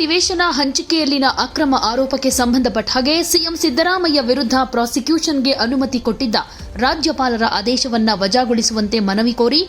ನಿವೇಶನ ಹಂಚಿಕೆಯಲ್ಲಿನ ಅಕ್ರಮ ಆರೋಪಕ್ಕೆ ಸಂಬಂಧಪಟ್ಟ ಹಾಗೆ ಸಿಎಂ ಸಿದ್ದರಾಮಯ್ಯ ವಿರುದ್ಧ ಪ್ರಾಸಿಕ್ಯೂಷನ್ಗೆ ಅನುಮತಿ ಕೊಟ್ಟಿದ್ದ ರಾಜ್ಯಪಾಲರ ಆದೇಶವನ್ನ ವಜಾಗೊಳಿಸುವಂತೆ ಮನವಿ ಕೋರಿ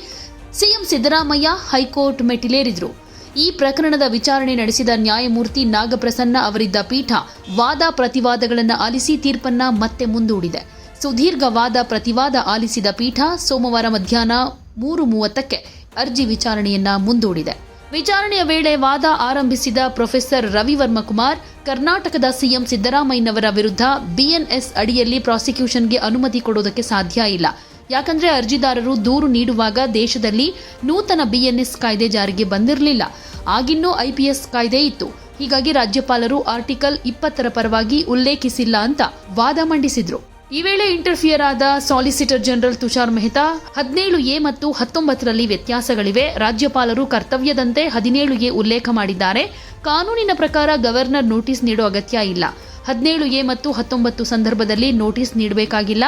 ಸಿಎಂ ಸಿದ್ದರಾಮಯ್ಯ ಹೈಕೋರ್ಟ್ ಮೆಟ್ಟಿಲೇರಿದ್ರು. ಈ ಪ್ರಕರಣದ ವಿಚಾರಣೆ ನಡೆಸಿದ ನ್ಯಾಯಮೂರ್ತಿ ನಾಗಪ್ರಸನ್ನ ಅವರಿದ್ದ ಪೀಠ ವಾದ ಪ್ರತಿವಾದಗಳನ್ನು ಆಲಿಸಿ ತೀರ್ಪನ್ನ ಮತ್ತೆ ಮುಂದೂಡಿದೆ. ಸುದೀರ್ಘ ವಾದ ಪ್ರತಿವಾದ ಆಲಿಸಿದ ಪೀಠ ಸೋಮವಾರ ಮಧ್ಯಾಹ್ನ ಮೂರು ಮೂವತ್ತಕ್ಕೆ ಅರ್ಜಿ ವಿಚಾರಣೆಯನ್ನ ಮುಂದೂಡಿದೆ. ವಿಚಾರಣೆಯ ವೇಳೆ ವಾದ ಆರಂಭಿಸಿದ ಪ್ರೊಫೆಸರ್ ರವಿವರ್ಮ ಕುಮಾರ್, ಕರ್ನಾಟಕದ ಸಿಎಂ ಸಿದ್ದರಾಮಯ್ಯನವರ ವಿರುದ್ಧ ಬಿಎನ್ಎಸ್ ಅಡಿಯಲ್ಲಿ ಪ್ರಾಸಿಕ್ಯೂಷನ್ಗೆ ಅನುಮತಿ ಕೊಡೋದಕ್ಕೆ ಸಾಧ್ಯ ಇಲ್ಲ. ಯಾಕಂದ್ರೆ ಅರ್ಜಿದಾರರು ದೂರು ನೀಡುವಾಗ ದೇಶದಲ್ಲಿ ನೂತನ ಬಿಎನ್ಎಸ್ ಕಾಯ್ದೆ ಜಾರಿಗೆ ಬಂದಿರಲಿಲ್ಲ. ಆಗಿನ್ನೂ ಐಪಿಎಸ್ ಕಾಯ್ದೆ ಇತ್ತು. ಹೀಗಾಗಿ ರಾಜ್ಯಪಾಲರು ಆರ್ಟಿಕಲ್ ಇಪ್ಪತ್ತರ ಪರವಾಗಿ ಉಲ್ಲೇಖಿಸಿಲ್ಲ ಅಂತ ವಾದ ಮಂಡಿಸಿದ್ರು. ಈ ವೇಳೆ ಇಂಟರ್ಫಿಯರ್ ಆದ ಸಾಲಿಸಿಟರ್ ಜನರಲ್ ತುಷಾರ್ ಮೆಹ್ತಾ, ಹದಿನೇಳು ಎ ಮತ್ತು ಹತ್ತೊಂಬತ್ತರಲ್ಲಿ ವ್ಯತ್ಯಾಸಗಳಿವೆ. ರಾಜ್ಯಪಾಲರು ಕರ್ತವ್ಯದಂತೆ ಹದಿನೇಳು ಎ ಉಲ್ಲೇಖ ಮಾಡಿದ್ದಾರೆ. ಕಾನೂನಿನ ಪ್ರಕಾರ ಗವರ್ನರ್ ನೋಟಿಸ್ ನೀಡೋ ಅಗತ್ಯ ಇಲ್ಲ. ಹದಿನೇಳು ಎ ಮತ್ತು ಹತ್ತೊಂಬತ್ತು ಸಂದರ್ಭದಲ್ಲಿ ನೋಟಿಸ್ ನೀಡಬೇಕಾಗಿಲ್ಲ.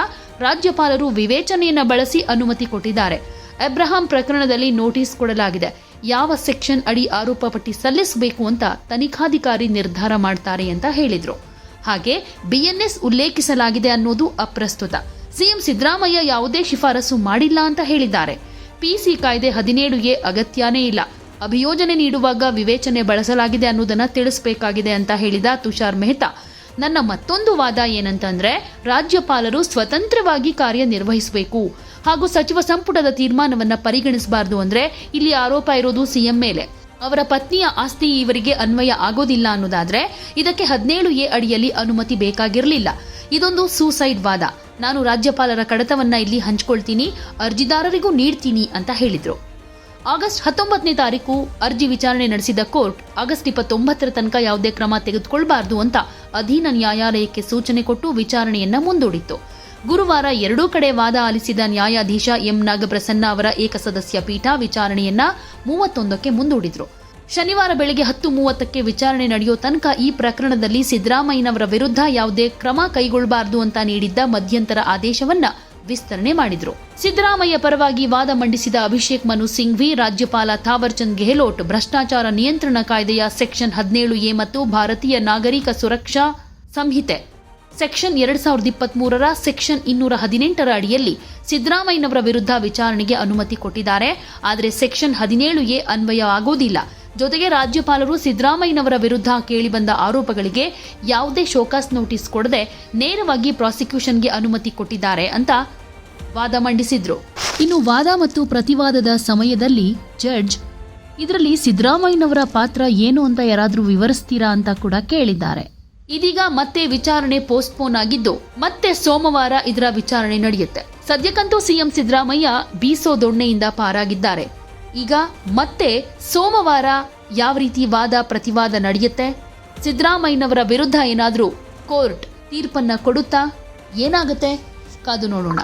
ರಾಜ್ಯಪಾಲರು ವಿವೇಚನೆಯನ್ನು ಬಳಸಿ ಅನುಮತಿ ಕೊಟ್ಟಿದ್ದಾರೆ. ಅಬ್ರಹಾಂ ಪ್ರಕರಣದಲ್ಲಿ ನೋಟಿಸ್ ಕೊಡಲಾಗಿದೆ. ಯಾವ ಸೆಕ್ಷನ್ ಅಡಿ ಆರೋಪ ಪಟ್ಟಿ ಸಲ್ಲಿಸಬೇಕು ಅಂತ ತನಿಖಾಧಿಕಾರಿ ನಿರ್ಧಾರ ಮಾಡ್ತಾರೆ ಅಂತ ಹೇಳಿದ್ರು. ಹಾಗೆ ಬಿಎನ್ಎಸ್ ಉಲ್ಲೇಖಿಸಲಾಗಿದೆ ಅನ್ನೋದು ಅಪ್ರಸ್ತುತ. ಸಿಎಂ ಸಿದ್ದರಾಮಯ್ಯ ಯಾವುದೇ ಶಿಫಾರಸು ಮಾಡಿಲ್ಲ ಅಂತ ಹೇಳಿದ್ದಾರೆ. ಪಿಸಿ ಕಾಯ್ದೆ ಹದಿನೇಳು ಎ ಅಗತ್ಯನೇ ಇಲ್ಲ. ಅಭಿಯೋಜನೆ ನೀಡುವಾಗ ವಿವೇಚನೆ ಬಳಸಲಾಗಿದೆ ಅನ್ನೋದನ್ನು ತಿಳಿಸಬೇಕಾಗಿದೆ ಅಂತ ಹೇಳಿದ ತುಷಾರ್ ಮೆಹ್ತಾ. ನನ್ನ ಮತ್ತೊಂದು ವಾದ ಏನಂತಂದ್ರೆ, ರಾಜ್ಯಪಾಲರು ಸ್ವತಂತ್ರವಾಗಿ ಕಾರ್ಯನಿರ್ವಹಿಸಬೇಕು. ಹಾಗೂ ಸಚಿವ ಸಂಪುಟದ ತೀರ್ಮಾನವನ್ನು ಪರಿಗಣಿಸಬಾರದು ಅಂದ್ರೆ ಇಲ್ಲಿ ಆರೋಪ ಇರೋದು ಸಿಎಂ ಮೇಲೆ. ಅವರ ಪತ್ನಿಯ ಆಸ್ತಿ ಇವರಿಗೆ ಅನ್ವಯ ಆಗೋದಿಲ್ಲ ಅನ್ನೋದಾದ್ರೆ ಇದಕ್ಕೆ ಹದಿನೇಳು ಎ ಅಡಿಯಲ್ಲಿ ಅನುಮತಿ ಬೇಕಾಗಿರಲಿಲ್ಲ. ಇದೊಂದು ಸೂಸೈಡ್ ವಾದ. ನಾನು ರಾಜ್ಯಪಾಲರ ಕಡತವನ್ನ ಇಲ್ಲಿ ಹಂಚ್ಕೊಳ್ತೀನಿ, ಅರ್ಜಿದಾರರಿಗೂ ನೀಡ್ತೀನಿ ಅಂತ ಹೇಳಿದ್ರು. ಆಗಸ್ಟ್ ಹತ್ತೊಂಬತ್ತನೇ ತಾರೀಕು ಅರ್ಜಿ ವಿಚಾರಣೆ ನಡೆಸಿದ ಕೋರ್ಟ್ ಆಗಸ್ಟ್ ಇಪ್ಪತ್ತೊಂಬತ್ತರ ತನಕ ಯಾವುದೇ ಕ್ರಮ ತೆಗೆದುಕೊಳ್ಬಾರ್ದು ಅಂತ ಅಧೀನ ನ್ಯಾಯಾಲಯಕ್ಕೆ ಸೂಚನೆ ಕೊಟ್ಟು ವಿಚಾರಣೆಯನ್ನ ಮುಂದೂಡಿತ್ತು. ಗುರುವಾರ ಎರಡೂ ಕಡೆ ವಾದ ಆಲಿಸಿದ ನ್ಯಾಯಾಧೀಶ ಎಂ ನಾಗಪ್ರಸನ್ನ ಅವರ ಏಕಸದಸ್ಯ ಪೀಠ ವಿಚಾರಣೆಯನ್ನ ಮೂವತ್ತೊಂದಕ್ಕೆ ಮುಂದೂಡಿದ್ರು. ಶನಿವಾರ ಬೆಳಗ್ಗೆ ಹತ್ತು ಮೂವತ್ತಕ್ಕೆ ವಿಚಾರಣೆ ನಡೆಯೋ ತನಕ ಈ ಪ್ರಕರಣದಲ್ಲಿ ಸಿದ್ದರಾಮಯ್ಯನವರ ವಿರುದ್ಧ ಯಾವುದೇ ಕ್ರಮ ಕೈಗೊಳ್ಳಬಾರದು ಅಂತ ನೀಡಿದ್ದ ಮಧ್ಯಂತರ ಆದೇಶವನ್ನ ವಿಸ್ತರಣೆ ಮಾಡಿದ್ರು. ಸಿದ್ದರಾಮಯ್ಯ ಪರವಾಗಿ ವಾದ ಮಂಡಿಸಿದ ಅಭಿಷೇಕ್ ಮನು ಸಿಂಘ್ವಿ, ರಾಜ್ಯಪಾಲ ಥಾವರ್ಚಂದ್ ಗೆಹ್ಲೋಟ್, ಭ್ರಷ್ಟಾಚಾರ ನಿಯಂತ್ರಣ ಕಾಯ್ದೆಯ ಸೆಕ್ಷನ್ ಹದಿನೇಳು ಎ ಮತ್ತು ಭಾರತೀಯ ನಾಗರಿಕ ಸುರಕ್ಷಾ ಸಂಹಿತೆ. ಸೆಕ್ಷನ್ ಎರಡ್ ಸಾವಿರದ ಇಪ್ಪತ್ತ್ ಮೂರರ ಸೆಕ್ಷನ್ ಇನ್ನೂರ ಹದಿನೆಂಟರ ಅಡಿಯಲ್ಲಿ ಸಿದ್ದರಾಮಯ್ಯನವರ ವಿರುದ್ಧ ವಿಚಾರಣೆಗೆ ಅನುಮತಿ ಕೊಟ್ಟಿದ್ದಾರೆ. ಆದರೆ ಸೆಕ್ಷನ್ ಹದಿನೇಳು ಎ ಅನ್ವಯ ಆಗೋದಿಲ್ಲ. ಜೊತೆಗೆ ರಾಜ್ಯಪಾಲರು ಸಿದ್ದರಾಮಯ್ಯನವರ ವಿರುದ್ಧ ಕೇಳಿಬಂದ ಆರೋಪಗಳಿಗೆ ಯಾವುದೇ ಶೋಕಾಸ್ ನೋಟಿಸ್ ಕೊಡದೆ ನೇರವಾಗಿ ಪ್ರಾಸಿಕ್ಯೂಷನ್ಗೆ ಅನುಮತಿ ಕೊಟ್ಟಿದ್ದಾರೆ ಅಂತ ವಾದ ಮಂಡಿಸಿದ್ರು. ಇನ್ನು ವಾದ ಮತ್ತು ಪ್ರತಿವಾದದ ಸಮಯದಲ್ಲಿ ಜಡ್ಜ್, ಇದರಲ್ಲಿ ಸಿದ್ದರಾಮಯ್ಯನವರ ಪಾತ್ರ ಏನು ಅಂತ ಯಾರಾದರೂ ವಿವರಿಸ್ತೀರಾ ಅಂತ ಕೂಡ ಕೇಳಿದ್ದಾರೆ. ಇದೀಗ ಮತ್ತೆ ವಿಚಾರಣೆ ಪೋಸ್ಟ್ಪೋನ್ ಆಗಿದ್ದು, ಮತ್ತೆ ಸೋಮವಾರ ಇದರ ವಿಚಾರಣೆ ನಡೆಯುತ್ತೆ. ಸದ್ಯಕ್ಕಂತೂ ಸಿಎಂ ಸಿದ್ದರಾಮಯ್ಯ ಬೀಸೋ ದೊಣ್ಣೆಯಿಂದ ಪಾರಾಗಿದ್ದಾರೆ. ಈಗ ಮತ್ತೆ ಸೋಮವಾರ ಯಾವ ರೀತಿ ವಾದ ಪ್ರತಿವಾದ ನಡೆಯುತ್ತೆ? ಸಿದ್ದರಾಮಯ್ಯನವರ ವಿರುದ್ಧ ಏನಾದರೂ ಕೋರ್ಟ್ ತೀರ್ಪನ್ನ ಕೊಡುತ್ತಾ? ಏನಾಗುತ್ತೆ? ಕಾದು ನೋಡೋಣ.